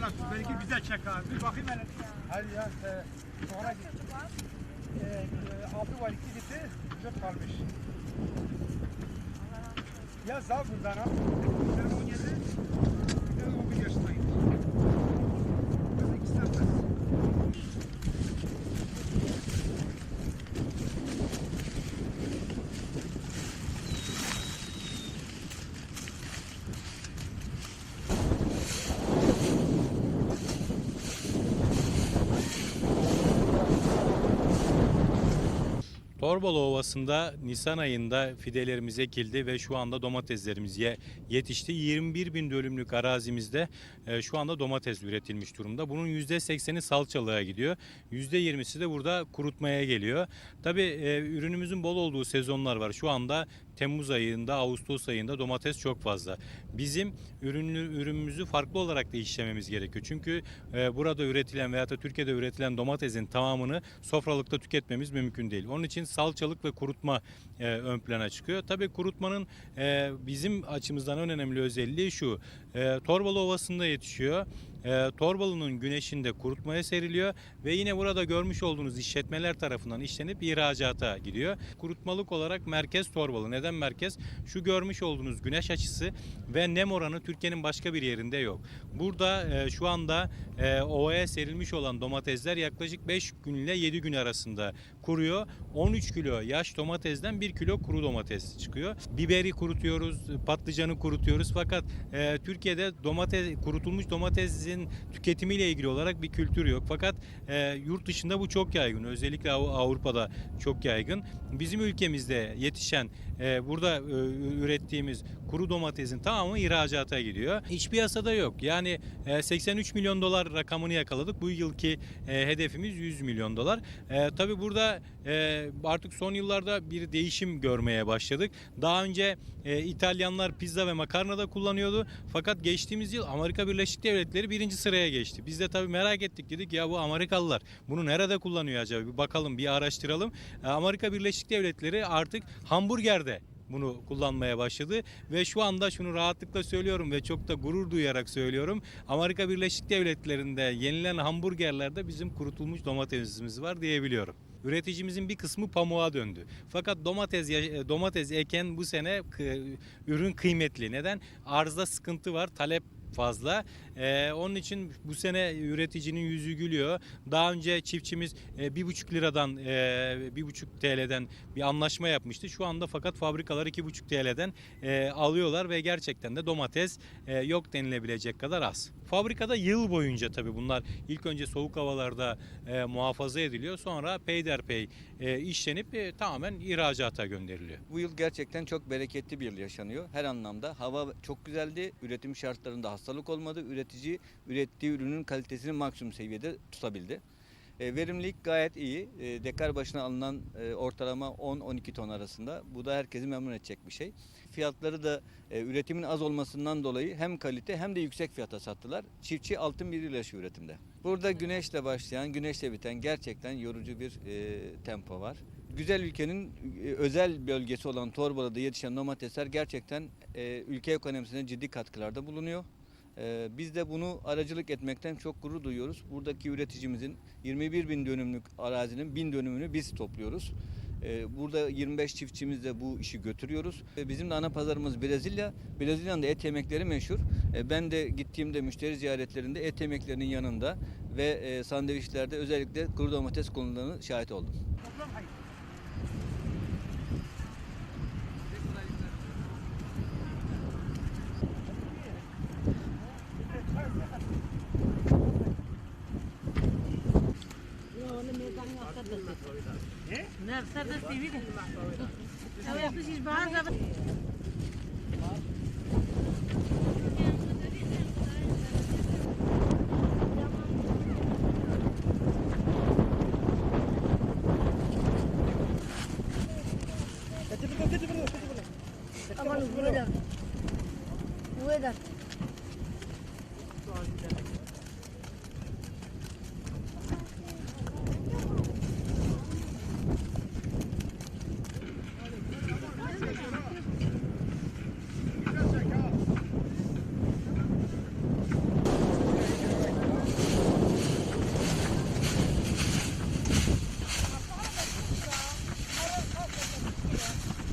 Valla belki bize çek abi. Bir bakayım hele. Hadi ya. E, sonra git. E, e, abi var iki gitti. Çok kalmış. Ya sağ buradan ha. Sen 17. Ben 11 yaşındayım. Torbalı Ovası'nda Nisan ayında fidelerimiz ekildi ve şu anda domateslerimiz ye- yetişti. 21 bin dönümlük arazimizde e, şu anda domates üretilmiş durumda. Bunun %80'i salçalığa gidiyor. %20'si de burada kurutmaya geliyor. Tabii e, ürünümüzün bol olduğu sezonlar var. Şu anda Temmuz ayında, Ağustos ayında domates çok fazla. Bizim ürünlü, ürünümüzü farklı olarak da işlememiz gerekiyor. Çünkü e, burada üretilen veya da Türkiye'de üretilen domatesin tamamını sofralıkta tüketmemiz mümkün değil. Onun için salçalık ve kurutma e, ön plana çıkıyor. Tabii kurutmanın e, bizim açımızdan en önemli özelliği şu. E, Torbalı Ovası'nda yetişiyor. E, Torbalı'nın güneşinde kurutmaya seriliyor ve yine burada görmüş olduğunuz işletmeler tarafından işlenip ihracata gidiyor. Kurutmalık olarak merkez Torbalı. Neden merkez? Şu görmüş olduğunuz güneş açısı ve nem oranı Türkiye'nin başka bir yerinde yok. Burada e, şu anda e, ovaya serilmiş olan domatesler yaklaşık 5 gün ile 7 gün arasında kuruyor. 13 kilo yaş domatesden 1 kilo kuru domates çıkıyor. Biberi kurutuyoruz, patlıcanı kurutuyoruz fakat e, Türkiye'de domates kurutulmuş domatesin tüketimiyle ilgili olarak bir kültür yok. Fakat e, yurt dışında bu çok yaygın. Özellikle Av- Avrupa'da çok yaygın. Bizim ülkemizde yetişen e, burada e, ürettiğimiz kuru domatesin tamamı ihracata gidiyor. İç piyasada yok. Yani e, 83 milyon dolar rakamını yakaladık. Bu yılki e, hedefimiz 100 milyon dolar. E, tabii burada e, artık son yıllarda bir değişim görmeye başladık. Daha önce e, İtalyanlar pizza ve makarna da kullanıyordu. Fakat geçtiğimiz yıl Amerika Birleşik Devletleri birinci sıraya geçti. Biz de tabii merak ettik dedik ya bu Amerikalılar bunu nerede kullanıyor acaba bir bakalım bir araştıralım. E, Amerika Birleşik Devletleri artık hamburgerde bunu kullanmaya başladı ve şu anda şunu rahatlıkla söylüyorum ve çok da gurur duyarak söylüyorum. Amerika Birleşik Devletleri'nde yenilen hamburgerlerde bizim kurutulmuş domatesimiz var diyebiliyorum. Üreticimizin bir kısmı pamuğa döndü. Fakat domates ya- domates eken bu sene ürün kıymetli. Neden? Arzda sıkıntı var, talep fazla. Ee, onun için bu sene üreticinin yüzü gülüyor. Daha önce çiftçimiz e, bir buçuk liradan e, bir buçuk TL'den bir anlaşma yapmıştı. Şu anda fakat fabrikalar iki buçuk TL'den e, alıyorlar ve gerçekten de domates yok denilebilecek kadar az. Fabrikada yıl boyunca tabii bunlar ilk önce soğuk havalarda muhafaza ediliyor. Sonra peyderpey işlenip tamamen ihracata gönderiliyor. Bu yıl gerçekten çok bereketli bir yıl yaşanıyor. Her anlamda hava çok güzeldi. Üretim şartlarında hastalık olmadı. Üretici ürettiği ürünün kalitesini maksimum seviyede tutabildi. E, verimlilik gayet iyi. E, dekar başına alınan e, ortalama 10-12 ton arasında. Bu da herkesi memnun edecek bir şey. Fiyatları da e, üretimin az olmasından dolayı hem kalite hem de yüksek fiyata sattılar. Çiftçi altın bir üretimde. Burada güneşle başlayan, güneşle biten gerçekten yorucu bir e, tempo var. Güzel ülkenin e, özel bölgesi olan Torbalı'da yetişen domatesler gerçekten e, ülke ekonomisine ciddi katkılarda bulunuyor. E, biz de bunu aracılık etmekten çok gurur duyuyoruz. Buradaki üreticimizin 21 bin dönümlük arazinin bin dönümünü biz topluyoruz. E, burada 25 çiftçimizle bu işi götürüyoruz. E, Bizim de ana pazarımız Brezilya. Brezilya'nın da et yemekleri meşhur. Ben de gittiğimde müşteri ziyaretlerinde et yemeklerinin yanında ve e, sandviçlerde özellikle kuru domates kullanıldığını şahit oldum. نفسر دست ببینه اوه بسیش باز Aman bu da. Bu da.